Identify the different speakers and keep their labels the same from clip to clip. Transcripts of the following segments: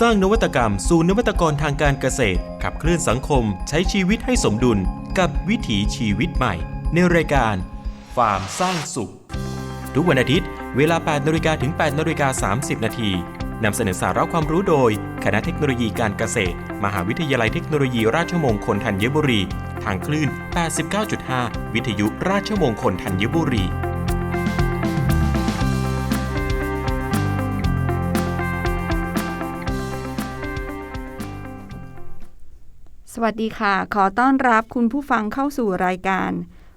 Speaker 1: สร้างนวัตกรรม สู่นวัตกรทางการเกษตร ขับเคลื่อนสังคมใช้ชีวิตให้สมดุลกับวิถีชีวิตใหม่ ในรายการฟาร์มสร้างสุข ทุกวันอาทิตย์ เวลา 8นาฬิกาถึง8นาฬิกา30 นาทีนำเสนอสาระความรู้โดย คณะเทคโนโลยีการเกษตร มหาวิทยาลัยเทคโนโลยีราชมงคลธัญบุรี ทางคลื่น 89.5 วิทยุราชมงคลธัญบุรี
Speaker 2: วัสดีค่ะ ขอต้อนรับคุณผู้ฟังเข้าสู่รายการ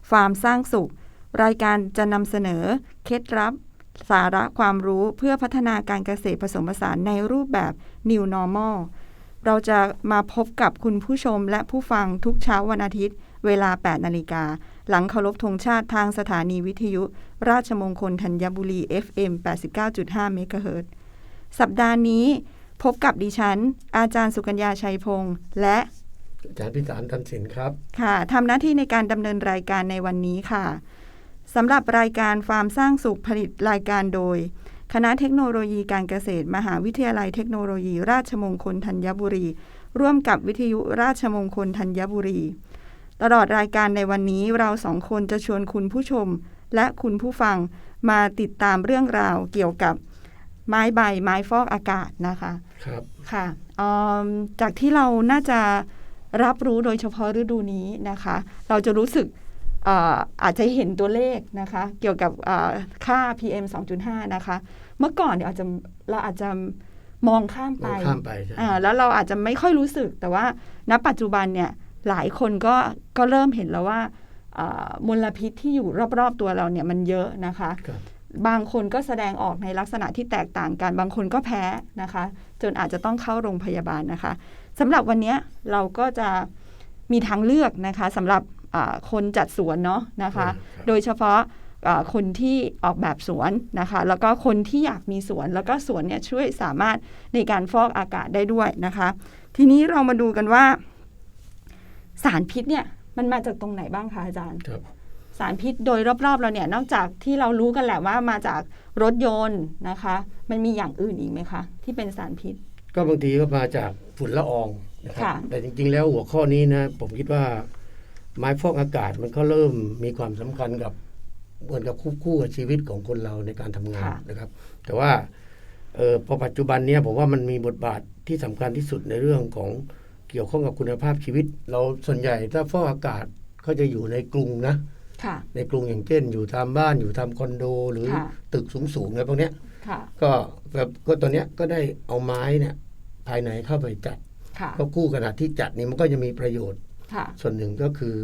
Speaker 2: ฟาร์มสร้างสุข รายการจะนำเสนอ เคล็ดลับ สาระความรู้เพื่อพัฒนาการเกษตรผสมผสานในรูปแบบ New Normal เราจะมาพบกับคุณผู้ชมและผู้ฟังทุกเช้าวันอาทิตย์ เวลา 8 นาฬิกา หลังเคารพธงชาติทางสถานีวิทยุ ราชมงคลธัญบุรี FM 89.5 เมกะเฮิรตซ์สัปดาห์นี้ พบกับดิฉัน อาจารย์สุกัญญาชัยพงษ์และ
Speaker 3: อาจารย์พิสารทันสินครับ
Speaker 2: ค่ะทำหน้าที่ในการดำเนินรายการในวันนี้ค่ะสำหรับรายการฟาร์มสร้างสุขผลิตรายการโดย คณะเทคโนโลยีการเกษตร มหาวิทยาลัยเทคโนโลยี ราชมงคลธัญบุรี ร่วมกับวิทยุราชมงคลธัญบุรี ตลอดรายการในวันนี้เราสองคนจะชวนคุณผู้ชม และคุณผู้ฟังมาติดตามเรื่องราวเกี่ยวกับไม้ใบไม้ฟอกอากาศนะคะ
Speaker 3: ครับ
Speaker 2: ค่ะอืมจากที่เราน่าจะ รับรู้โดยเฉพาะฤดูนี้นะคะ เราจะรู้สึกเอ่ออาจจะเห็นตัวเลขนะคะ เกี่ยวกับเอ่อค่า PM 2.5 นะคะ เมื่อก่อนเนี่ยอาจจะเราอาจจะมองข้าม
Speaker 3: ม
Speaker 2: ไป
Speaker 3: องข้ามไปใช่
Speaker 2: อ่าแล้วเราอาจจะไม่ค่อยรู้สึก แต่ว่าณปัจจุบันเนี่ยหลายคนก็ก็เริ่มเห็นแล้วว่าเอ่อมลพิษที่อยู่รอบๆตัวเราเนี่ยมันเยอะนะคะ
Speaker 3: ครับ
Speaker 2: บางคนก็แสดงออกในลักษณะที่แตกต่างกัน บางคนก็แพ้นะคะ จนอาจจะต้องเข้าโรงพยาบาลนะคะ สำหรับวันนี้เราก็จะมีทางเลือกนะคะสำหรับอ่าคนจัดสวนเนาะนะคะ
Speaker 3: ครับ
Speaker 2: โดยเฉพาะอ่าคนที่ออกแบบสวนนะคะ แล้วก็คนที่อยากมีสวน แล้วก็สวนเนี่ยช่วยสามารถในการฟอกอากาศได้ด้วยนะคะ ทีนี้เรามาดูกันว่า สารพิษเนี่ยมันมาจากตรงไหนบ้างคะอาจารย์
Speaker 3: ครับ
Speaker 2: สารพิษโดยรอบๆ เราเนี่ยนอกจากที่เรารู้กันแหละว่ามาจากรถยนต์นะคะ มันมีอย่างอื่นอีกไหมคะ ที่เป็นสารพิษ
Speaker 3: ก็บางทีก็มาจากฝุ่นละอองนะครั
Speaker 2: ค่ะ
Speaker 3: แต่จริงๆ แล้วหัวข้อนี้นะ ผมคิดว่าไม้ฟอกอากาศมันก็เริ่มมีความสำคัญกับเหมือนกับคู่คู่กับชีวิตของคนเราในการทำงานนะครับ แต่ว่าเออพอปัจจุบันเนี้ยผมว่ามันมีบทบาทที่สำคัญที่สุดในเรื่องของเกี่ยวข้องกับคุณภาพชีวิต เราส่วนใหญ่ถ้าฟอกอากาศก็จะอยู่ในกรุงนะ
Speaker 2: ค่ะ
Speaker 3: ในกรุงอย่างเช่น อยู่ตามบ้านอยู่ตามคอนโดหรือ
Speaker 2: ค่ะ
Speaker 3: ตึกสูงๆอะไรพวกเนี้ย
Speaker 2: ค่ะ
Speaker 3: ก็แบบก็ตัวเนี้ยก็ได้เอาไม้เนี่ยภายในเข้าไปจัด
Speaker 2: ค่ะ
Speaker 3: ก็คู่ขณะที่จัดนี่มันก็จะมีประโยชน์
Speaker 2: ค่ะ
Speaker 3: ส่วนหนึ่งก็คือ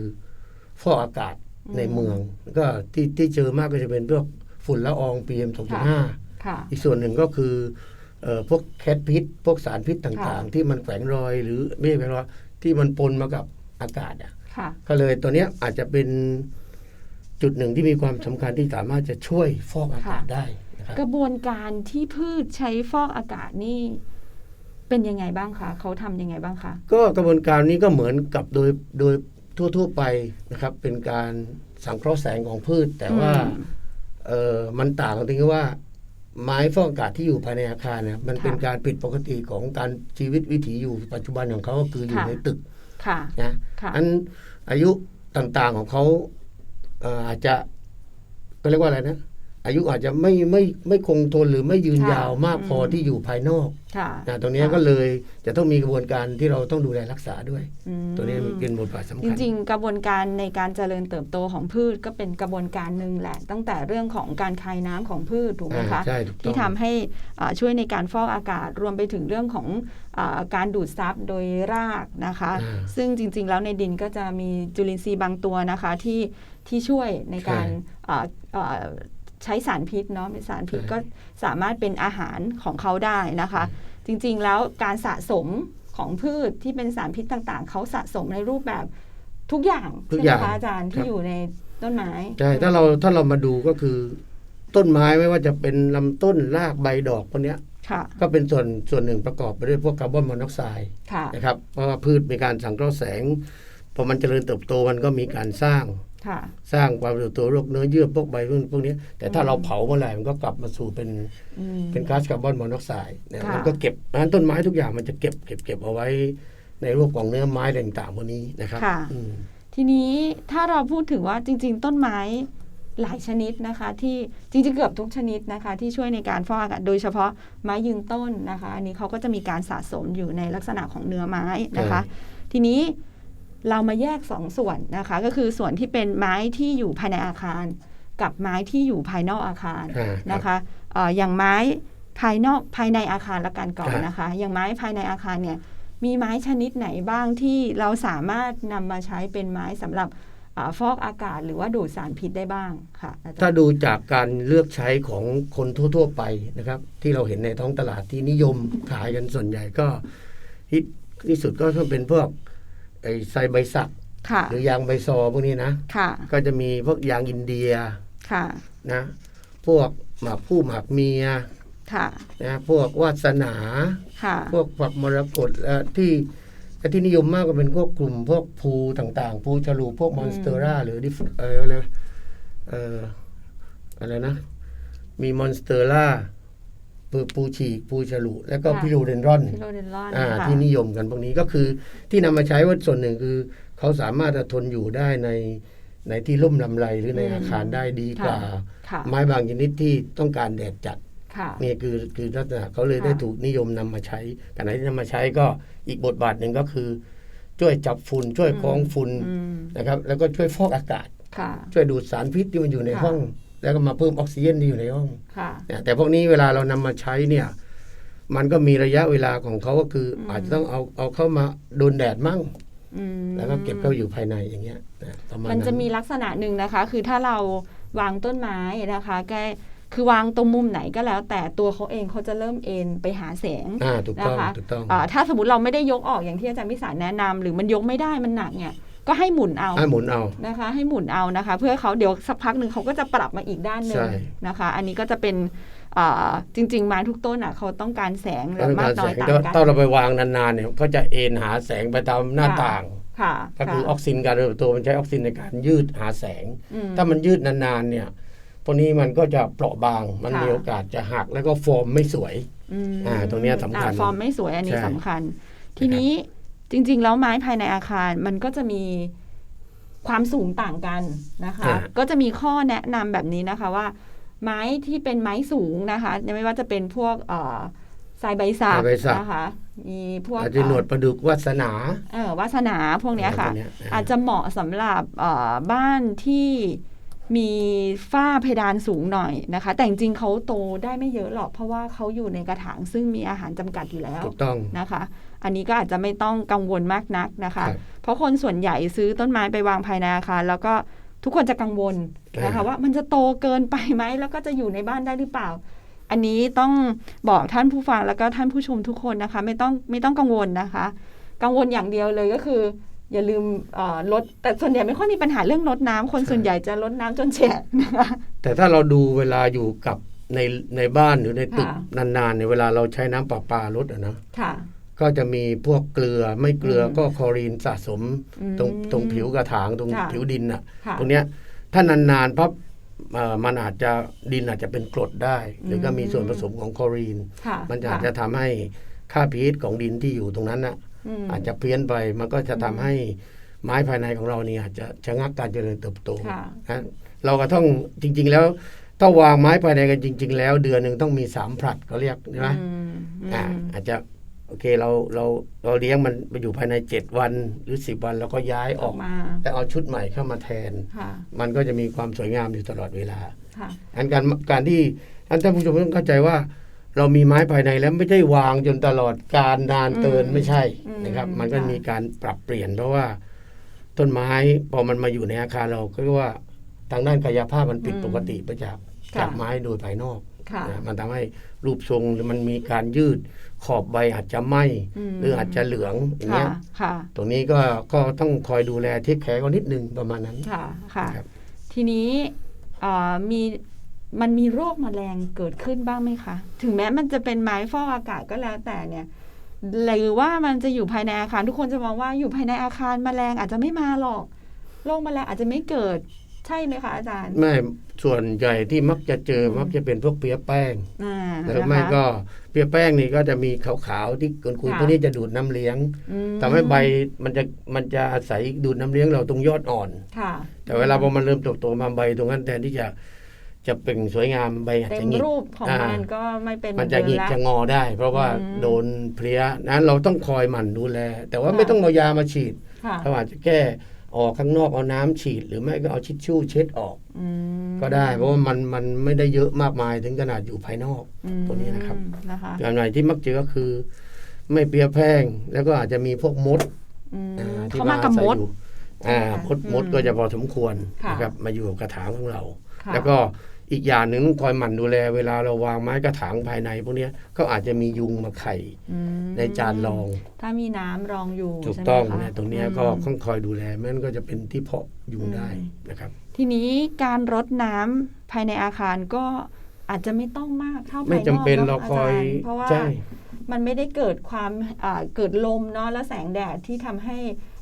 Speaker 3: ฟอกอากาศ
Speaker 2: อืม
Speaker 3: ในเมือง ก็ที่ที่เจอมากก็จะเป็นพวกฝุ่นละออง PM 2.5
Speaker 2: ค่ะ
Speaker 3: อีกส่วนหนึ่งก็คือเอ่อพวกแคทพิษ พวกสารพิษต่าง
Speaker 2: ค่ะ
Speaker 3: ๆที่มันแฝงรอยหรือไม่ใช่แฝงรอยที่มันปนมากับอากาศอะ
Speaker 2: ค่ะ
Speaker 3: ก็เลยตัวเนี้ยอาจจะเป็นจุดหนึ่งที่มีความสำคัญที่สามารถจะช่วยฟอกอากาศได้นะครับ
Speaker 2: กระบวนการที่พืชใช้ฟอกอากาศนี่เป็นยังไงบ้างคะเขาทำยังไงบ้างคะ
Speaker 3: ก็กระบวนการนี้ก็เหมือนกับโดยโดยทั่ว ๆ ไปนะครับ เป็นการสังเคราะห์แสงของพืช แต่ว่า
Speaker 2: อืม
Speaker 3: เออมันต่างกันตรงที่ว่า ไม้ฟอกอากาศที่อยู่ภายในอาคารเนี่ยมันเป็นการผิดปกติของการชีวิตวิถีอยู่ปัจจุบันของเขาก็คืออยู่
Speaker 2: ค่ะ
Speaker 3: ในตึก
Speaker 2: ค่ะ
Speaker 3: นะ
Speaker 2: ค่ะ
Speaker 3: อันอายุต่างๆของเขาเอ่ออาจจะก็เรียกว่าอะไรนะ อายุอาจจะไม่ไม่ไม่คงทนหรือไม่ยืน
Speaker 2: ค่ะ
Speaker 3: ยาวมากพอ
Speaker 2: อืม
Speaker 3: ที่อยู่ภายนอก
Speaker 2: ค่ะ
Speaker 3: นะตรงเนี้ย
Speaker 2: ค่ะ
Speaker 3: ก็เลยจะต้องมีกระบวนการที่เราต้องดูแลรักษาด้วย
Speaker 2: อืม
Speaker 3: ตัวนี้เป็นบทบาทสำ
Speaker 2: จ
Speaker 3: คัญ
Speaker 2: ริงๆ กระบวนการในการเจริญเติบโตของพืชก็เป็นกระบวนการหนึ่งแหละ ตั้งแต่เรื่องของการคายน้ำของพืชถูกไหมคะ
Speaker 3: อ่าใช่ถูกต้อง
Speaker 2: ที่ทำให้อ่าช่วยในการฟอกอากาศรวมไปถึงเรื่องของอาการดูดซับโดยรากนะคะ
Speaker 3: อ่า
Speaker 2: ซึ่งจริง ๆ แล้วในดินก็จะมีจุลินทรีย์บางตัวนะคะที่ที่ช่วยในการอ่าอ่า ใช้สารพิษเนาะเป็นสารพิษ
Speaker 3: ใช่
Speaker 2: ก็สามารถเป็นอาหารของเขาได้นะคะ จริงๆแล้วการสะสมของพืชที่เป็นสารพิษต่างๆ เขาสะสมในรูปแบบทุกอย่าง
Speaker 3: ทุก
Speaker 2: ใช่ไห
Speaker 3: อ
Speaker 2: ม
Speaker 3: ย่าง
Speaker 2: คะอาจารย์
Speaker 3: ครั
Speaker 2: ที่
Speaker 3: บ
Speaker 2: อยู่ในต้นไม้
Speaker 3: ใช่ถ้าเราถ้าเรามาดูก็คือ ต้นไม้ไม่ว่าจะเป็นลำต้นรากใบดอกพวกเนี้ย
Speaker 2: ค่ะ
Speaker 3: ก็เป็นส่วนส่วนหนึ่งประกอบไปด้วยพวกคาร์บอนมอนอกไซด์
Speaker 2: ค่ะ
Speaker 3: นะครับเพราะว่าพืชมีการสังเคราะห์แสงพอมันเจริญเติบโตมันก็มีการสร้าง
Speaker 2: ค่ะ
Speaker 3: สร้างความรู้ตัวโรคเนื้อเยื่อพวกใบพวกพวกนี้ แต่ถ้า
Speaker 2: อืม
Speaker 3: เราเผาเมื่อไหร่มันก็กลับมาสู่เป็น
Speaker 2: อืม
Speaker 3: เป็นก๊าซคาร์บอนมอนอกไซด์นะ
Speaker 2: ค่ะ
Speaker 3: มันก็เก็บนั้นต้นไม้ทุกอย่างมันจะเก็บเก็บเก็บเอาไว้ในรูปของเนื้อไม้อะไรต่างๆพวกนี้นะครับ
Speaker 2: ค่ะ
Speaker 3: อืม
Speaker 2: ทีนี้ถ้าเราพูดถึงว่าจริง ๆ ต้นไม้หลายชนิดนะคะ ที่จริงๆเกือบทุกชนิดนะคะ ที่ช่วยในการฟอกอากาศโดยเฉพาะไม้ยืนต้นนะคะ อันนี้เขาก็จะมีการสะสมอยู่ในลักษณะของเนื้อไม้นะคะ ทีนี้ เรามาแยกสองส่วนนะคะ ก็คือส่วนที่เป็นไม้ที่อยู่ภายในอาคาร กับไม้ที่อยู่ภายนอกอาคาร
Speaker 3: อ่า
Speaker 2: นะคะเอ่ออย่างไม้ภายนอกภายในอาคารละกันก่อน
Speaker 3: ครับ
Speaker 2: นะคะ อย่างไม้ภายในอาคารเนี่ยมีไม้ชนิดไหนบ้างที่เราสามารถนำมาใช้เป็นไม้สำหรับอาฟอกอากาศหรือว่าดูดสารพิษได้บ้างค่ะอาจารย์
Speaker 3: ถ้าดูจากการเลือกใช้ของคนทั่ว ๆ ไปนะครับ ที่เราเห็นในท้องตลาดที่นิยมขายกันส่วนใหญ่ก็ฮิตที่สุดก็ต้องเป็นพวก ไอ้ไซใบสัก
Speaker 2: ค่ะ
Speaker 3: หรือยางใบซอพวกนี้นะ
Speaker 2: ค่ะ
Speaker 3: ก็จะมีพวกยางอินเดีย
Speaker 2: ค่ะ
Speaker 3: นะ พวกหมากผู้หมากเมีย
Speaker 2: ค่ะ
Speaker 3: นะพวกวาสนา
Speaker 2: ค่ะ
Speaker 3: พวกฝักมรกตและที่และที่นิยมมากก็เป็นพวกกลุ่มพวกภูต่างๆภูฉลูพวกมอนสเตอร่าหรือดิฟเอออะไรเอออะไรนะ มีมอนสเตอร่า ปูปูฉีกปูฉลูแล้วก็พิโรเดนรอน
Speaker 2: ฟิโลเดนลอน
Speaker 3: อ่า
Speaker 2: ค่ะ
Speaker 3: ที่นิยมกันพวกนี้ก็คือที่นำมาใช้ว่าส่วนหนึ่งคือ เขาสามารถจะทนอยู่ได้ในในที่ร่มลำไรหรือในอาคารได้ดีกว่า
Speaker 2: ค่ะ
Speaker 3: ไม้บางชนิดที่ต้องการแดดจัด
Speaker 2: ค่ะ
Speaker 3: นี่คือคือลักษณะเขาเลย
Speaker 2: ค่ะ
Speaker 3: ได้ถูกนิยมนำมาใช้แต่ไหนที่นำมาใช้ก็อีกบทบาทหนึ่งก็คือ ช่วยจับฝุ่นช่วยกรองฝุ่น
Speaker 2: อืม
Speaker 3: นะครับ แล้วก็ช่วยฟอกอากาศ
Speaker 2: ค่ะ
Speaker 3: ช่วยดูดสารพิษที่มันอยู่ใน
Speaker 2: ค่ะ
Speaker 3: ห้อง แล้วก็มาเพิ่มออกซิเจนที่อยู่ในห้อง
Speaker 2: ค่ะ
Speaker 3: เนี่ยแต่พวกนี้เวลาเรานำมาใช้เนี่ย มันก็มีระยะเวลาของเขาก็คืออ
Speaker 2: ม
Speaker 3: อาจจะต้องเอาเอาเข้ามาโดนแดดมั่ง
Speaker 2: อืม
Speaker 3: แล้วก็เก็บเข้าอยู่ภายในอย่างเงี้ยนะประมาณ
Speaker 2: มันจะ
Speaker 3: นั้น
Speaker 2: มีลักษณะหนึ่งนะคะ คือถ้าเราวางต้นไม้นะคะแกคือวางตรงมุมไหนก็แล้ว แต่ตัวเขาเองเขาจะเริ่มเอ็นไปหาแสง
Speaker 3: อ่าถูกต้อง
Speaker 2: นะคะ
Speaker 3: ถูกต้อง
Speaker 2: อ่าถ้าสมมติเราไม่ได้ยกออกอย่างที่อาจารย์พิสารแนะนำหรือมันยกไม่ได้มันหนักเนี่ย ก็ให้หมุนเอา
Speaker 3: ให้หมุนเอา
Speaker 2: นะคะ ให้หมุนเอานะคะ เพื่อเขาเดี๋ยวสักพักหนึ่งเขาก็จะปรับมาอีกด้านหนึ่ง
Speaker 3: ใช่
Speaker 2: นะคะ อันนี้ก็จะเป็นอ่าจริงๆไม้ทุกต้นอะเขาต้องการแสงแบ
Speaker 3: ต้
Speaker 2: บ
Speaker 3: อง
Speaker 2: มาก
Speaker 3: การ
Speaker 2: น้
Speaker 3: แส
Speaker 2: อย
Speaker 3: ง
Speaker 2: ต่าง
Speaker 3: ถ้า
Speaker 2: กัน
Speaker 3: ถ้าเราไปวางนานๆเนี่ยก็จะเอ็นหาแสงไปตามหน้า
Speaker 2: ค่ะ
Speaker 3: ต่าง
Speaker 2: ค่ะ
Speaker 3: ก็คืออ
Speaker 2: ค่ะ
Speaker 3: อกซินการเติบโตมันใช้ออกซินในการยืดหาแสง
Speaker 2: อืม
Speaker 3: ถ้ามันยืดนานๆเนี่ยพวกนี้มันก็จะเปราะบางมัน
Speaker 2: ค่ะ
Speaker 3: มีโอกาสจะหักแล้วก็ฟอร์มไม่สวย
Speaker 2: อืม
Speaker 3: อ่าตรงเนี้ยสำคัญ
Speaker 2: อ่าฟอร์มไม่สวยอันนี้
Speaker 3: ใช่
Speaker 2: สำคัญ ทีนี้ จริง ๆ แล้วไม้ภายในอาคารมันก็จะมีความสูงต่างกันนะคะ
Speaker 3: อ่า
Speaker 2: ก็จะมีข้อแนะนำแบบนี้นะคะว่า ไม้ที่เป็นไม้สูงนะคะไม่ว่าจะเป็นพวกเอ่อทรายใบสัก
Speaker 3: ทรายใบสัก
Speaker 2: นะคะมีพวก
Speaker 3: อาจจะหนวดประดุกวาสนา
Speaker 2: เอ่อวาสนาพวกเนี้ยค่ะ
Speaker 3: พวกเนี้ยอ่า
Speaker 2: อาจจะเหมาะสำหรับเอ่อบ้านที่ มีฝ้าเพดานสูงหน่อยนะคะ แต่จริงๆเขาโตได้ไม่เยอะหรอก เพราะว่าเขาอยู่ในกระถางซึ่งมีอาหารจำกัดอยู่แล้ว
Speaker 3: ถูกต้อง
Speaker 2: นะคะ อันนี้ก็อาจจะไม่ต้องกังวลมากนักนะคะ
Speaker 3: ครับ
Speaker 2: เพราะคนส่วนใหญ่ซื้อต้นไม้ไปวางภายในอาคารแล้วก็ทุกคนจะกังวลนะคะ
Speaker 3: อ่า
Speaker 2: ว่ามันจะโตเกินไปไหมแล้วก็จะอยู่ในบ้านได้หรือเปล่า อันนี้ต้องบอกท่านผู้ฟังแล้วก็ท่านผู้ชมทุกคนนะคะ ไม่ต้องไม่ต้องกังวลนะคะ กังวลอย่างเดียวเลยก็คือ อย่าลืมเอ่อลดแต่ส่วนใหญ่ไม่ค่อยมีปัญหาเรื่องลดน้ำคนส่วนใหญ่จะลดน้ำจนแฉะนะคะ
Speaker 3: แต่ถ้าเราดูเวลาอยู่กับในในบ้านหรือในตึก
Speaker 2: ค่ะ
Speaker 3: นานๆเนี่ยเวลาเราใช้น้ำประปาลดอะนะ
Speaker 2: ค่ะ
Speaker 3: ก็จะมีพวกเกลือไม่เกลืออ
Speaker 2: ม
Speaker 3: ก็คลอรีนสะสม
Speaker 2: อืม
Speaker 3: ตรงตรงผิวกระถางตรง
Speaker 2: ค่ะ
Speaker 3: ผิวดินอะ
Speaker 2: ค่ะ
Speaker 3: ตรงเนี้ยถ้านานๆพับเอ่อมันอาจจะดินอาจจะเป็นกรดได้ หรือก็มีส่วนผสมของคลอรีน
Speaker 2: ค่ะ
Speaker 3: มันอาจจะทำให้ค่า pH ของดินที่อยู่ตรงนั้นน่ะ
Speaker 2: ม
Speaker 3: อาจจะเพี้ยนไปมันก็จะทำ
Speaker 2: อืม
Speaker 3: ให้ไม้ภายในของเราเนี่ยอาจจะชะงักการเจริญเติบโต
Speaker 2: ค่ะ
Speaker 3: นะเราก็ต้องจริง ๆ แล้วถ้าวางไม้ภายในกันจริง ๆ แล้ว เดือนหนึ่งต้องมีสามผลัดเขาเรียกใช่ไหม
Speaker 2: อืมอืม
Speaker 3: อ่าอาจจะโอเคเราเราเราเลี้ยงมันไปอยู่ภายในเจ็ดวันหรือสิบวันแล้วก็ย้ายอ
Speaker 2: อ
Speaker 3: อ
Speaker 2: อกกมา
Speaker 3: แล้วเอาชุดใหม่เข้ามาแทน
Speaker 2: ค่ะ
Speaker 3: มันก็จะมีความสวยงามอยู่ตลอดเวลา
Speaker 2: ค่ะ
Speaker 3: อันการการที่อันท่านผู้ชมต้องเข้าใจว่า เรามีไม้ภายในแล้วไม่ใช่วางจนตลอดการนานเกิน
Speaker 2: อืม
Speaker 3: ไม่ใช่
Speaker 2: อืม
Speaker 3: นะครับ มันก็
Speaker 2: ค่ะ
Speaker 3: มีการปรับเปลี่ยนเพราะว่า ต้นไม้พอมันมาอยู่ในอาคารเราก็เรียกว่าทางด้านกายภาพมันผิดปกติไปจาก
Speaker 2: ค่ะ
Speaker 3: จากไม้โดยภายนอก
Speaker 2: ค่ะ
Speaker 3: นะมันทำให้รูปทรงมันมีการยืดขอบใบอาจจะไหม
Speaker 2: ม
Speaker 3: หรืออาจจะเหลืองอย่าง
Speaker 2: ค่ะ
Speaker 3: เงี้ย
Speaker 2: ค่ะ
Speaker 3: ตรงนี้ก็ก็ต้องคอยดูแลเทคแคร์เขานิดนึงประมาณนั้น
Speaker 2: ค่ะค่ะ
Speaker 3: ครับ
Speaker 2: ทีนี้เอ่อมี มันมีโรคแมลงเกิดขึ้นบ้างไหมคะ ถึงแม้มันจะเป็นไม้ฟอกอากาศก็แล้วแต่เนี่ย หรือว่ามันจะอยู่ภายในอาคารทุกคนจะมองว่าอยู่ภายในอาคารแมลงอาจจะไม่มาหรอกโรคแมลงอาจจะไม่เกิดใช่ไหมคะอาจารย์
Speaker 3: ไม่ส่วนใหญ่ที่มักจะเจออ
Speaker 2: ม
Speaker 3: มักจะเป็นพวกเปียแป้ง
Speaker 2: อ่า
Speaker 3: หรือ
Speaker 2: นะคะ
Speaker 3: ไม่ก็เปียแป้งนี่ก็จะมีขาวๆที่กุนๆ
Speaker 2: ค่ะ
Speaker 3: พวกนี้จะดูดน้ำเลี้ยง
Speaker 2: อืม
Speaker 3: ทำให้ใบมันจะมันจะอาศัยดูดน้ำเลี้ยงเราตรงยอดอ่อน
Speaker 2: ค่ะ
Speaker 3: แต่เวลาพอมันเริ่มโตๆมาใบตรงนั้นแทนที่จะ จะเปล่งสวยงามใบอาจ
Speaker 2: เต็
Speaker 3: จะ
Speaker 2: ม
Speaker 3: หงิก
Speaker 2: รูปของ
Speaker 3: อ่ามั
Speaker 2: มันก็ไม่เป็น
Speaker 3: มันจะหงิก
Speaker 2: เดิ
Speaker 3: จะ
Speaker 2: ละ
Speaker 3: งอได้ เพราะว่า
Speaker 2: อืม
Speaker 3: โดนเพลี้ยนั้นเราต้องคอยหมั่นดูแล แต่ว่า
Speaker 2: ค่ะ
Speaker 3: ไม่ต้องเอายามาฉีด
Speaker 2: ค่ะ
Speaker 3: เราอาจจะแก้ออกข้างนอกเอาน้ำฉีด หรือไม่ก็เอาชิชชู่เช็ดออก
Speaker 2: อืม
Speaker 3: ก็ได้ เพราะว่ามันมันไม่ได้เยอะมากมายถึงขนาดอยู่ภายนอก
Speaker 2: อืม
Speaker 3: ตัวนี้นะครับ
Speaker 2: นะคะ
Speaker 3: อย่างไหนที่มักเจอก็คือ ไม่เปียแป้งแล้วก็อาจจะมีพวกมด
Speaker 2: อืม
Speaker 3: อ่าที่
Speaker 2: เขามากับ
Speaker 3: อศั
Speaker 2: ม
Speaker 3: ย
Speaker 2: ด
Speaker 3: อยู่อ่า
Speaker 2: ค่ะ
Speaker 3: มด
Speaker 2: อืม
Speaker 3: มดก็จะพอสมควร
Speaker 2: ค่ะ
Speaker 3: นะครับมาอยู่กับกระถางของเรา
Speaker 2: ค่ะ
Speaker 3: แล้วก็ อีกอย่างหนึ่งต้องคอยหมั่นดูแล เวลาเราวางไม้กระถางภายใน พวกเนี้ยก็อาจจะมียุงมาไข่
Speaker 2: อืม
Speaker 3: ในจานรอง
Speaker 2: ถ้ามีน้ำรองอยู่
Speaker 3: ถูก
Speaker 2: ใช่ไหม
Speaker 3: ต้อง
Speaker 2: คะ
Speaker 3: เนี่ยตรงเนี้ย
Speaker 2: อืม
Speaker 3: ก็ต้องคอยดูแลไม่งั้นก็จะเป็นที่เพาะยุงได้
Speaker 2: อืม
Speaker 3: นะครับ
Speaker 2: ทีนี้การรดน้ำภายในอาคารก็อาจจะไม่ต้องมากเท่าภายนอก
Speaker 3: ไม่จำเป็น
Speaker 2: อะ
Speaker 3: เราคอยา
Speaker 2: จารเพราะว่า
Speaker 3: ใช่
Speaker 2: มันไม่ได้เกิดความอ่าเกิดลมเนาะแล้วแสงแดดที่ทำให้อ่า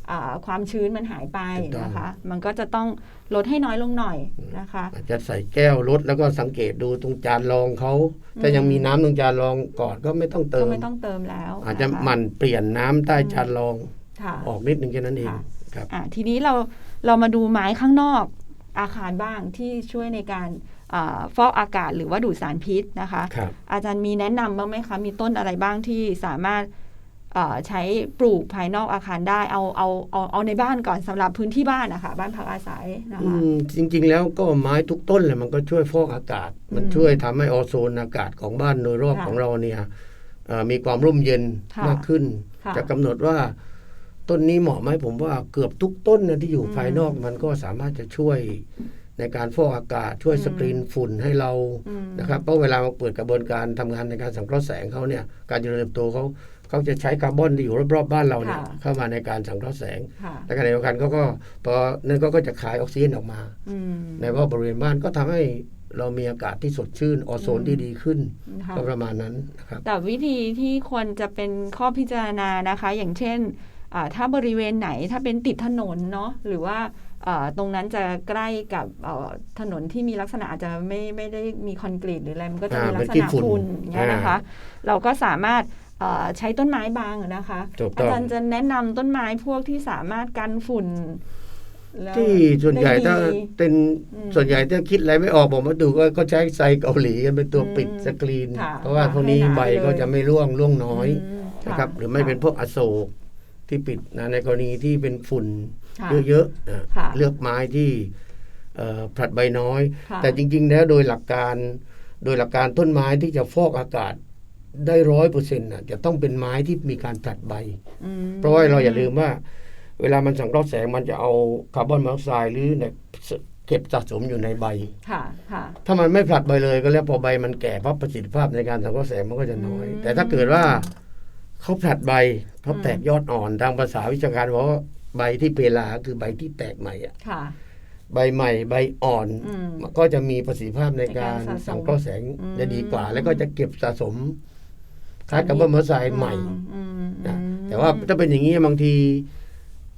Speaker 2: ความชื้นมันหายไป
Speaker 3: ถูกต้อง
Speaker 2: นะคะ มันก็จะต้องลดให้น้อยลงหน่อยนะคะ
Speaker 3: อาจจะใส่แก้วรถแล้วก็สังเกตดูตรงจานรองเขาถ้า
Speaker 2: อืม
Speaker 3: ยังมีน้ำตรงจานรองก่อนก็ไม่ต้องเติ
Speaker 2: ก็
Speaker 3: ม
Speaker 2: ไม่ต้องเติมแล้ว
Speaker 3: อาจจะ
Speaker 2: ค
Speaker 3: หมั่นเปลี่ยนน้ำใต้จานรอง
Speaker 2: ค่ะ
Speaker 3: ออกนิดนึงแค่นั้นเอง
Speaker 2: ค่ะ
Speaker 3: ครับ
Speaker 2: อะทีนี้เราเรามาดูไม้ข้างนอกอาคารบ้างที่ช่วยในการอาฟอกอากาศหรือว่าดูดสารพิษนะคะ
Speaker 3: ครับ
Speaker 2: อาจารย์มีแนะนำบ้างไหมคะ มีต้นอะไรบ้างที่สามารถเอ่อ ใช้ปลูกภายนอกอาคารได้เอาเอาเอาเอาในบ้านก่อนสำหรับพื้นที่บ้านนะคะบ้านพักอาศัยนะ
Speaker 3: อื
Speaker 2: คะ
Speaker 3: มจริง ๆ แล้วก็ไม้ทุกต้นเลยมันก็ช่วยฟอกอากาศ มัน
Speaker 2: อืม
Speaker 3: ช่วยทำให้ออโซนอากาศของบ้านโดยรอบ
Speaker 2: ค่ะ
Speaker 3: ของเราเนี่ยเอ่อมีความร่มเย็น
Speaker 2: ค่ะ
Speaker 3: มากขึ้น
Speaker 2: ค่ะ
Speaker 3: จะกำหนดว่าต้นนี้เหมาะไหมผมว่าเกือบทุกต้นนะที่อยู่
Speaker 2: อืม
Speaker 3: ภายนอกมันก็สามารถจะช่วยในการฟอกอากาศช่วย
Speaker 2: อืม
Speaker 3: สกรีนฝุ่นให้เรา
Speaker 2: อืม
Speaker 3: นะครับเพราะเวลามาเปิดกระบวนการทำงานในการสังเคราะห์แสงเขาเนี่ยการเจริญเติบโตเขา เขาจะใช้คาร์บอนที่อยู่รอบๆบ้านเราเนี่ย
Speaker 2: ค่ะ
Speaker 3: เข้ามาในการสังเคราะห์แสง
Speaker 2: ค่ะ
Speaker 3: และขณะเดียวกันเขาก็พอนั่นก็ก็จะคายออกซิเจนออกมา
Speaker 2: อืม
Speaker 3: ในรอบบริเวณบ้านก็ทำให้เรามีอากาศที่สดชื่น ออโซน
Speaker 2: อืม
Speaker 3: ที่ดีขึ้น
Speaker 2: ค่ะ
Speaker 3: ก็ประมาณนั้นนะครับ
Speaker 2: แต่วิธีที่ควรจะเป็นข้อพิจารณานะคะ อย่างเช่นอ่าถ้าบริเวณไหนถ้าเป็นติดถนนเนาะหรือว่าอ่าตรงนั้นจะใกล้กับเอ่อถนนที่มีลักษณะอาจจะไม่ไม่ได้มีคอนกรีตหรืออะไรมันก็จะมี
Speaker 3: อ่า
Speaker 2: ลักษ
Speaker 3: เป็นขี้
Speaker 2: ณะ
Speaker 3: ฝุ่น
Speaker 2: ฝุ่นอย่างเงี้ยนะคะ เราก็สามารถเอ่อ ใช้ต้นไม้บางอะนะคะ
Speaker 3: ถูก
Speaker 2: อา
Speaker 3: ต้อง
Speaker 2: จารย์จะแนะนำต้นไม้พวกที่สามารถกันฝุ่นแล้ว
Speaker 3: ที่ส่วนใหญ่
Speaker 2: ได้
Speaker 3: ถ้า
Speaker 2: ดี
Speaker 3: เป็น
Speaker 2: อืม
Speaker 3: ส่วนใหญ่ถ้าคิดอะไรไม่ออกผมมาดูก็ก็ใช้ไซเกาหลีกันเป็นตัว
Speaker 2: อืม
Speaker 3: ปิดสกรีน
Speaker 2: ค่ะ
Speaker 3: เพราะว่าพวกนี้
Speaker 2: ให้หนา
Speaker 3: ใบ
Speaker 2: เลย
Speaker 3: ก็จะไม่ร่วงร่วงน้อย
Speaker 2: ม
Speaker 3: นะครับ หรือไม่
Speaker 2: ค่ะ
Speaker 3: เป็นพวกอโศกที่ปิดนะในกรณีที่เป็นฝุ่น
Speaker 2: ค่ะ
Speaker 3: เยอะๆนะ
Speaker 2: ค่ะ
Speaker 3: เลือกไม้ที่เอ่อผลัดใบน้อย
Speaker 2: ค่ะ
Speaker 3: แต่จริง ๆ แล้วโดยหลักการ โดยหลักการต้นไม้ที่จะฟอกอากาศ ได้ร้อยเปอร์เซ็นต์จะต้องเป็นไม้ที่มีการผลัดใบ
Speaker 2: อืม
Speaker 3: เพราะว่าเราอย่าลืมว่า เวลามันสังเคราะห์แสงมันจะเอาคาร์บอนมอนอกไซด์หรือเนี่ยเก็บสะสมอยู่ในใบ
Speaker 2: ค่ะค่ะ
Speaker 3: ถ้ามันไม่ผลัดใบเลยก็แล้วพอใบมันแก่ปั๊บประสิทธิภาพในการสังเคราะห์แสงมันก็จะน้อย
Speaker 2: อืม
Speaker 3: แต่ถ้าเกิดว่าเขาผลัดใบเขา
Speaker 2: อืม
Speaker 3: แตกยอดอ่อนทางภาษาวิชาการบอกว่าใบที่เพลาคือใบที่แตกใหม่อะ
Speaker 2: ค่ะ
Speaker 3: ใบใหม่ใบอ่อน
Speaker 2: อืม
Speaker 3: มันก็จะมีประสิทธิภาพในการ
Speaker 2: ในการสะสม
Speaker 3: สังเคราะห์แสง
Speaker 2: อืม
Speaker 3: ได้ดีกว่า แล้วก็จะเก็บสะสม คล้ายกับว่ามาใส่ใหม่
Speaker 2: อืม
Speaker 3: นะ
Speaker 2: อืม
Speaker 3: แต่ว่าถ้าเป็นอย่างนี้บางที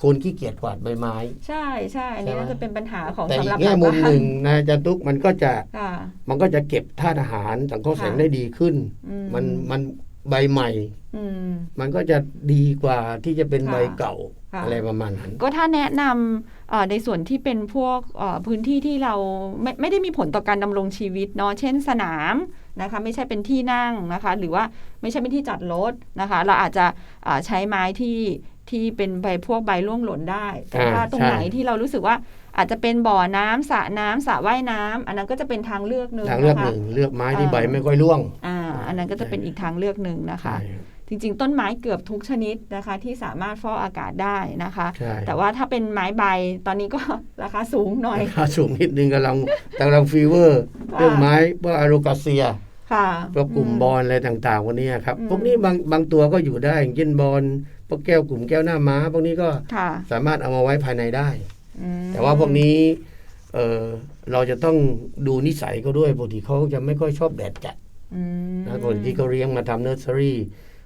Speaker 3: คนขี้เกียจกวาดใบไม้
Speaker 2: ใช่ใช่อันนี้
Speaker 3: ใช่ไหม
Speaker 2: น่าจะเป็นปัญหาของ
Speaker 3: แต่
Speaker 2: สำ
Speaker 3: อี
Speaker 2: หรั
Speaker 3: ก
Speaker 2: บ
Speaker 3: แง่มุม
Speaker 2: บ้า
Speaker 3: หนึ่งนะอาจารย์ตุ๊กมันก็จะ
Speaker 2: ค่ะ
Speaker 3: มันก็จะเก็บธาตุอาหารสังเคราะห์แสง
Speaker 2: ค่ะ
Speaker 3: ได้ดีขึ้น
Speaker 2: อืม
Speaker 3: มันมันใบใหม่
Speaker 2: อืม
Speaker 3: มันก็จะดีกว่าที่จะเป็น
Speaker 2: ค่ะ
Speaker 3: ใบเก่า
Speaker 2: ค่ะ
Speaker 3: อะไรประมาณนั้น
Speaker 2: ก็ถ้าแนะนำเอ่อในส่วนที่เป็นพวกเอ่อพื้นที่ที่เราไม่ไม่ได้มีผลต่อการดำรงชีวิตเนาะเช่นสนาม นะคะไม่ใช่เป็นที่นั่งนะคะหรือว่าไม่ใช่เป็นที่จอดรถนะคะเราอาจจะอ่าใช้ไม้ที่ที่เป็นใบพวกใบร่วงหล่นได้ แต่
Speaker 3: อ่า
Speaker 2: ว่าตรง
Speaker 3: ใช่
Speaker 2: ไหนที่เรารู้สึกว่าอาจจะเป็นบ่อน้ำสระน้ำสระว่ายน้ำอันนั้นก็จะเป็นทางเลือกหนึ่ง
Speaker 3: ทางเลือก
Speaker 2: นะคะ
Speaker 3: หนึ่งเลือกไม้ที่
Speaker 2: อ่า
Speaker 3: ใบไม่ค่อยร่วง
Speaker 2: อ่าอันนั้นก็จะเป็นอีกทางเลือกหนึ่งนะคะ
Speaker 3: ใช่
Speaker 2: จริง ๆ ต้นไม้เกือบทุกชนิดนะคะ ที่สามารถฟอกอากาศได้นะคะ
Speaker 3: ใช่
Speaker 2: แต่ว่าถ้าเป็นไม้ใบตอนนี้ก็ราคาสูงหน่อย
Speaker 3: ราคาสูงนิดนึงกำลังกำลังฟีเวอร์
Speaker 2: ค่ะ
Speaker 3: เรื่องไม้พวกอารูกาเซีย
Speaker 2: ค่ะ
Speaker 3: พวกกลุ่มบอลอะไรต่างๆพวกนี้ครับ
Speaker 2: อืม
Speaker 3: พวกนี้บางบางตัวก็อยู่ได้อย่างเช่นบอลพวกแก้วกลุ่มแก้วหน้าม้า พวกนี้ก็
Speaker 2: ค่ะ
Speaker 3: สามารถเอามาไว้ภายในได้
Speaker 2: อืม
Speaker 3: แต่ว่าพวกนี้เออเราจะต้องดูนิสัยเขาด้วยปกติเขาจะไม่ค่อยชอบแดดจัด
Speaker 2: อืม
Speaker 3: นะคนที่เขาเลี้ยงมาทำเนอร์เซอรี่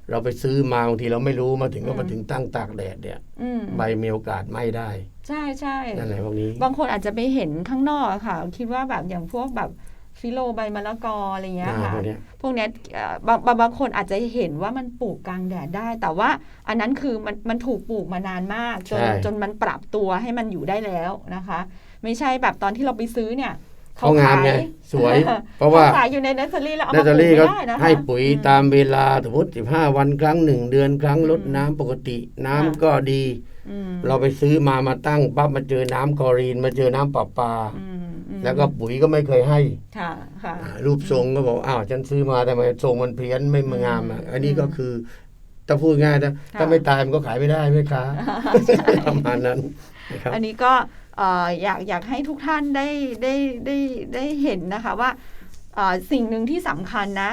Speaker 3: เราไปซื้อมาบางทีเราไม่รู้มาถึงก็มาถึงตั้งตากแดดเนี่ย
Speaker 2: อืม
Speaker 3: ใบมีโอกาสไหม้ได้
Speaker 2: ใช่ใช่
Speaker 3: นั่นแหละพวกนี้
Speaker 2: บางคนอาจจะไปเห็นข้างนอกอะค่ะ คิดว่าแบบอย่างพวกแบบ ฟิโลใบมะละกออะไรเงี้ย
Speaker 3: อ่า
Speaker 2: ค่ะ
Speaker 3: พวกเนี้ย
Speaker 2: พวกเนี้ยเอ่อบางบางบางคนอาจจะเห็นว่ามันปลูกกลางแดดได้ แต่ว่าอันนั้นคือมันมันถูกปลูกมานานมากจน
Speaker 3: ใช่
Speaker 2: จนมันปรับตัวให้มันอยู่ได้แล้วนะคะ ไม่ใช่แบบตอนที่เราไปซื้อเนี่ย
Speaker 3: เขางามไง
Speaker 2: ขย
Speaker 3: สวย เพราะว่า
Speaker 2: ขขายอยู่ในเนสเซอรี่แล้วเอา
Speaker 3: เน
Speaker 2: มา
Speaker 3: ส
Speaker 2: ป
Speaker 3: เซ
Speaker 2: ลู
Speaker 3: อกรี่
Speaker 2: ไม่
Speaker 3: ก็
Speaker 2: ได้นะคะ
Speaker 3: ให้ปุ๋ย
Speaker 2: อืม
Speaker 3: ตามเวลาสมมติ15 วันครั้งหนึ่งเดือนครั้งลด
Speaker 2: อืม
Speaker 3: น้ำปกติ น้ำ
Speaker 2: ค่ะ
Speaker 3: ก็ดี
Speaker 2: อืม
Speaker 3: เราไปซื้อมามาตั้งปั๊บมาเจอน้ำคลอรีน มาเจอน้ำประปา
Speaker 2: อืมอืม
Speaker 3: แล้วก็ปุ๋ยก็ไม่เคยให้
Speaker 2: ค่ะค่ะ
Speaker 3: อ่ารูปทรงก็บอกอ้าวฉันซื้อมาทำไมทรงมันเพี้ยนไม่งามอะอันนี้ก็คือถ้าพูดง่ายนะถ้าไม่ตายมันก็ขายไม่ได้ไม่ค้าประมาณนั้นนะครับ
Speaker 2: อันนี้ก็เอ่ออยากอยากให้ทุกท่านได้ได้ได้ได้เห็นนะคะว่าเอ่อสิ่งหนึ่งที่สำคัญนะ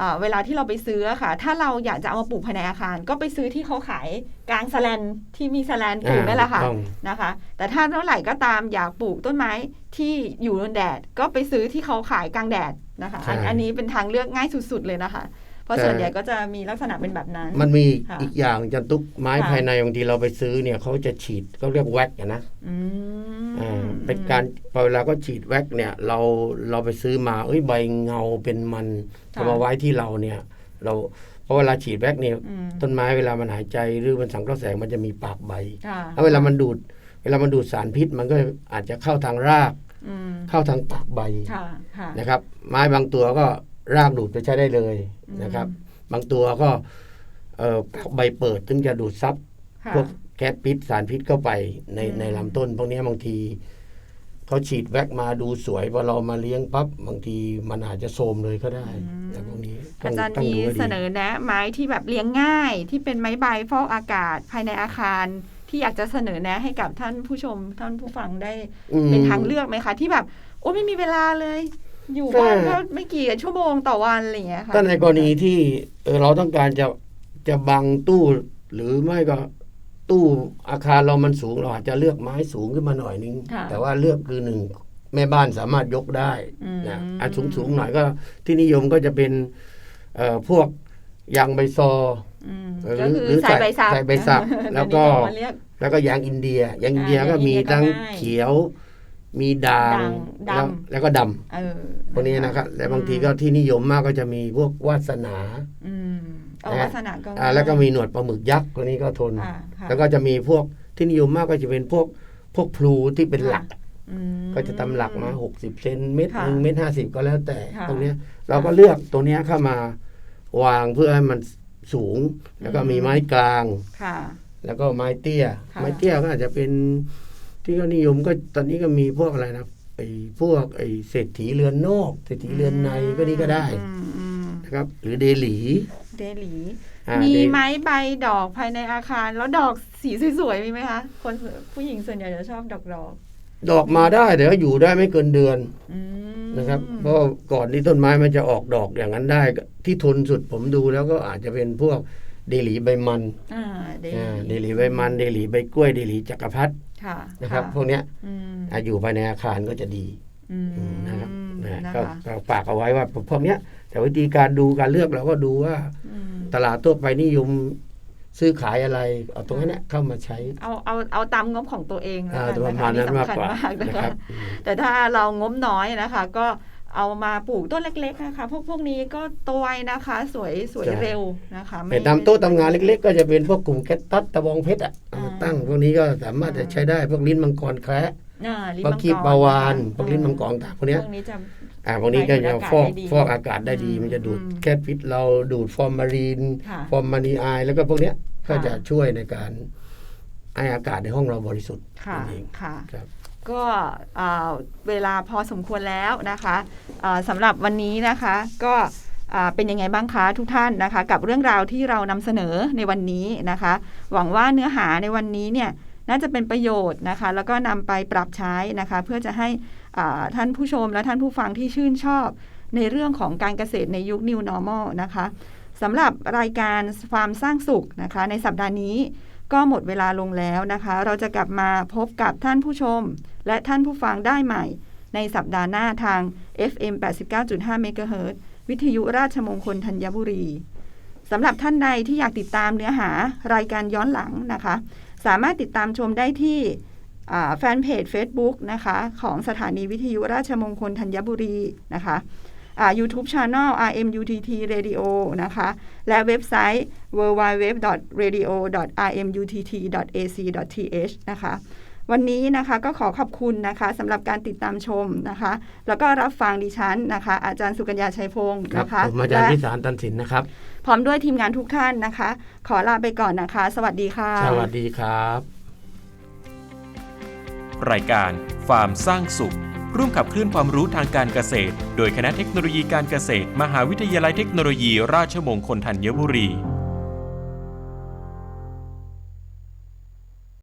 Speaker 2: เอ่อเวลาที่เราไปซื้ออะค่ะ ถ้าเราอยากจะเอามาปลูกภายในอาคาร ก็ไปซื้อที่เขาขายกลางสแลนที่มีสแลนปลูกนั่นแหละค่ะ
Speaker 3: อ่าถูกต้อง
Speaker 2: นะคะ แต่ถ้าเท่าไหร่ก็ตามอยากปลูกต้นไม้ที่อยู่บนแดด ก็ไปซื้อที่เขาขายกลางแดดนะคะ อัน
Speaker 3: ใช่
Speaker 2: อันนี้เป็นทางเลือกง่ายสุด ๆ เลยนะคะเพราะ
Speaker 3: แต่
Speaker 2: ส่วนใหญ่ก็จะมีลักษณะเป็นแบบนั้น
Speaker 3: มันมี
Speaker 2: ค่ะ
Speaker 3: อีกอย่างจันตุกไม้
Speaker 2: ค่ะ
Speaker 3: ภายในบางทีเราไปซื้อเนี่ยเขาจะฉีดเขาเรียกแว็กอะนะ
Speaker 2: อืม
Speaker 3: อ่า เป็นการพอเวลาก็ฉีดแว็กเนี่ยเราเราไปซื้อมาเอ้ยใบเงาเป็นมัน
Speaker 2: ค่ะ
Speaker 3: เอามาไว้ที่เราเนี่ย เราเพราะเวลาฉีดแว็กเนี่ย
Speaker 2: อืม
Speaker 3: ต้นไม้เวลามันหายใจหรือมันสังเคราะห์แสงมันจะมีปากใบ
Speaker 2: ค่ะ
Speaker 3: แล้วเวลามันดูด เวลามันดูดสารพิษมันก็อาจจะเข้าทางราก
Speaker 2: อืม
Speaker 3: เข้าทางปากใบ
Speaker 2: ค่ะค่ะ
Speaker 3: นะครับ ไม้บางตัวก็รากดูดไปใช้ได้เลยนะครับ บางตัวก็เอ่อปากใบเปิดถึงจะดูดซับ
Speaker 2: ค่ะ
Speaker 3: พวกแก๊สพิษสารพิษเข้าไปใน
Speaker 2: อืม
Speaker 3: ในลำต้นพวกเนี้ยบางที เขาฉีดแว็กมาดูสวยพอเรามาเลี้ยงปั๊บบางทีมันอาจจะโทรมเลยก็ได้แต่พวกนี้ต้
Speaker 2: อาจารย์
Speaker 3: ต้ง
Speaker 2: มี
Speaker 3: ดูให้ดี
Speaker 2: เสนอแนะไม้ที่แบบเลี้ยงง่าย ที่เป็นไม้ใบฟอกอากาศภายในอาคารที่อยากจะเสนอแนะให้กับท่านผู้ชมท่านผู้ฟังได้
Speaker 3: อืม
Speaker 2: เป็นทางเลือกไหมคะที่แบบ โอ้ไม่มีเวลาเลย อยู่
Speaker 3: ใช่
Speaker 2: บ้านก็ไม่กี่ชั่วโมงต่อวันอะไรอย่างเงี้ยค่ะ
Speaker 3: ถ้าในกรณีที่เอ่อเราต้องการจะจะบังตู้หรือไม่ก็ ตู้อาคารเรามันสูงเราอาจจะเลือกไม้สูงขึ้นมาหน่อยนึง
Speaker 2: ค่ะ
Speaker 3: แต่ว่าเลือกคือหนึ่งแม่บ้านสามารถยกได้
Speaker 2: อืม
Speaker 3: นะอันสูงสูงๆหน่อยก็ที่นิยมก็จะเป็นเอ่อพวกยางใบซอ
Speaker 2: อืม
Speaker 3: หรือ
Speaker 2: ก็คือ
Speaker 3: หรือ
Speaker 2: ใส่ใบสับ
Speaker 3: ใส่ใบสับ
Speaker 2: เดี๋ย
Speaker 3: แล้วก็
Speaker 2: นี้เขามาเรียก
Speaker 3: แล้วก็ยางอินเดียยางอินเดีย
Speaker 2: อ่า
Speaker 3: ก็มี
Speaker 2: ยางอินเดียก็
Speaker 3: ทั้ง
Speaker 2: ง่าย
Speaker 3: เขียว มีด่าง
Speaker 2: ด่างดำ
Speaker 3: แล้วแล้วก็ดำ
Speaker 2: เออ
Speaker 3: พวกนี้นะครับและบางทีก็ที่นิยมมากก็จะมีพวกวาสนา
Speaker 2: อืมเอา
Speaker 3: นะ
Speaker 2: ลักษณะก็
Speaker 3: อ่าแล้วก็มีหนวดปลาหมึกยักษ์ตัวนี้ก็ทน
Speaker 2: อ่าค่ะ
Speaker 3: แล้วก็จะมีพวกที่นิยมมากก็จะเป็นพวกพวกพลูที่เป็นหลัก
Speaker 2: อืม
Speaker 3: ก็จะตำหลักมา60เซนเมตร
Speaker 2: ค่ะ
Speaker 3: หนึ่งเมตรห้าสิบก็แล้วแต่
Speaker 2: ค่ะ
Speaker 3: ตรงเนี้ยเราก็เลือกตัวเนี้ยเข้ามาวางเพื่อให้มันสูง แล้วก็มีไม้กลาง
Speaker 2: ค่ะ
Speaker 3: แล้วก็ไม้เตี้ย
Speaker 2: ค่ะ
Speaker 3: ไม้เตี้ยก็อาจจะเป็นที่ก็นิยมก็ตอนนี้ก็มีพวกอะไรนะไอ้พวกไอ้เศรษฐีเรือนนอก เศรษฐีเรือนในก็นี่ก็ได้
Speaker 2: อืมอืม
Speaker 3: นะครับ หรือเดหลี
Speaker 2: เดหลี
Speaker 3: อ่า
Speaker 2: มี
Speaker 3: เด
Speaker 2: ไม้ใบดอกภายในอาคาร แล้วดอกสีสวยๆ มีไหมคะ คนผู้หญิงส่วนใหญ่จะชอบดอกดอก
Speaker 3: ดอกมาได้แต่ว่าอยู่ได้ไม่เกินเดือน
Speaker 2: อืม
Speaker 3: นะครับ เพราะก่อนที่ต้นไม้มันจะออกดอกอย่างนั้นได้ที่ทนสุดผมดูแล้วก็อาจจะเป็นพวกเดหลีใบมัน
Speaker 2: อ่าเด
Speaker 3: อ่าเด
Speaker 2: ห
Speaker 3: ห
Speaker 2: ลี
Speaker 3: ลีใบมันเดหลีใบกล้วยเดหลีจักรพรรดิ
Speaker 2: ค่ะ
Speaker 3: นะครับะพวกเนี้ย
Speaker 2: อืม
Speaker 3: อาอยู่ภายในอาคารก็จะดี
Speaker 2: อืม
Speaker 3: อืมนะครับนะ
Speaker 2: นะ
Speaker 3: ก็
Speaker 2: คะ
Speaker 3: ก็ฝากเอาไว้ว่าพวกเนี้ย แต่วิธีการดูการเลือกเราก็ดูว่า
Speaker 2: อืม
Speaker 3: ตลาดทั่วไปนิยมซื้อขายอะไร เอาตรงนั้นเนยเข้ามาใช้
Speaker 2: เอาเอาเอาตามงบของตัวเองแล้ว
Speaker 3: อ่า
Speaker 2: กัน
Speaker 3: ประ
Speaker 2: นะคะ
Speaker 3: มาณนั้น
Speaker 2: นี่
Speaker 3: มาก
Speaker 2: สำคัญ
Speaker 3: กว่า
Speaker 2: มากนะ
Speaker 3: นะค
Speaker 2: คะ
Speaker 3: รับอืม
Speaker 2: แต่ถ้าเรางบน้อยนะคะ ก็เอามาปลูกต้นเล็ก ๆ นะคะ พวกพวกนี้ก็โตไวนะคะ สวยสวย
Speaker 3: ใช่
Speaker 2: เร็วนะคะไม่
Speaker 3: แต่ตามโต๊ะทำงานเล็ก ๆ ก็จะเป็นพวกกลุ่มแคตตัสตะบองเพชรอะเอามา
Speaker 2: อ่า
Speaker 3: ตั้งพวกนี้ก็สามารถจะใช้ได้พวกลิ้นมังกรแคระ
Speaker 2: อ่าลิ้น
Speaker 3: พวก
Speaker 2: มังกร
Speaker 3: ขีบปลาวาน
Speaker 2: นะคะ
Speaker 3: พวกลิ้นมังกรต่างพวกเนี้ย
Speaker 2: พวกนี้จะ
Speaker 3: อ่าพวกนี้ก็จะฟอก
Speaker 2: ดูด
Speaker 3: ฟอ
Speaker 2: อากกา
Speaker 3: อา
Speaker 2: ศได้ดี
Speaker 3: กาศได้ดี
Speaker 2: อืม
Speaker 3: มันจะดูด
Speaker 2: อืม
Speaker 3: แก๊สพิษเราดูดฟอร์มาลีน
Speaker 2: ค่ะ
Speaker 3: ฟอร์มานีไอแล้วก็พวกเนี้ยก็
Speaker 2: ค่ะ
Speaker 3: จะช่วยในการให้อากาศในห้องเราบริสุทธิ์
Speaker 2: ค่ะ
Speaker 3: นั่นเอง
Speaker 2: ค่ะ
Speaker 3: ครับ
Speaker 2: ก็อ่าเวลาพอสมควรแล้วนะคะอ่าสำหรับวันนี้นะคะก็อ่าเป็นยังไงบ้างคะทุกท่านนะคะ กับเรื่องราวที่เรานำเสนอในวันนี้นะคะ หวังว่าเนื้อหาในวันนี้เนี่ย น่าจะเป็นประโยชน์นะคะ แล้วก็นำไปปรับใช้นะคะ เพื่อจะให้ท่านผู้ชมและท่านผู้ฟังที่ชื่นชอบ ในเรื่องของการเกษตรในยุค New Normal นะคะสำหรับรายการฟาร์มสร้างสุขนะคะ ในสัปดาห์นี้ก็หมดเวลาลงแล้วนะคะ เราจะกลับมาพบกับท่านผู้ชม และท่านผู้ฟังได้ใหม่ ในสัปดาห์หน้าทาง FM 89.5เมกะเฮิรตวิทยุราชมงคลธัญบุรีสำหรับท่านใดที่อยากติดตามเนื้อหารายการย้อนหลังนะคะ สามารถติดตามชมได้ที่แฟนเพจ Facebook นะคะ ของสถานีวิทยุราชมงคลธัญบุรีนะคะอ่า YouTube Channel RMUTT Radio นะคะ และเว็บไซต์ www.radio.rmutt.ac.th นะคะ วันนี้นะคะก็ขอขอบคุณนะคะสำหรับการติดตามชมนะคะ แล้วก็รับฟังดิฉันนะคะ อาจารย์สุกัญญาชัยพงศ์
Speaker 3: ครับ
Speaker 2: นะคะ
Speaker 3: ผมอาจารย์
Speaker 2: และ
Speaker 3: พิสารตันสินนะครับ
Speaker 2: พร้อมด้วยทีมงานทุกท่านนะคะ ขอลาไปก่อนนะคะ สวัสดีค่ะ
Speaker 3: สวัสดีครับ
Speaker 1: รายการฟาร์มสร้างสุข ร่วมขับเคลื่อนความรู้ทางการเกษตร โดยคณะเทคโนโลยีการเกษตร มหาวิทยาลัยเทคโนโลยี ราชมงคลธัญบุรี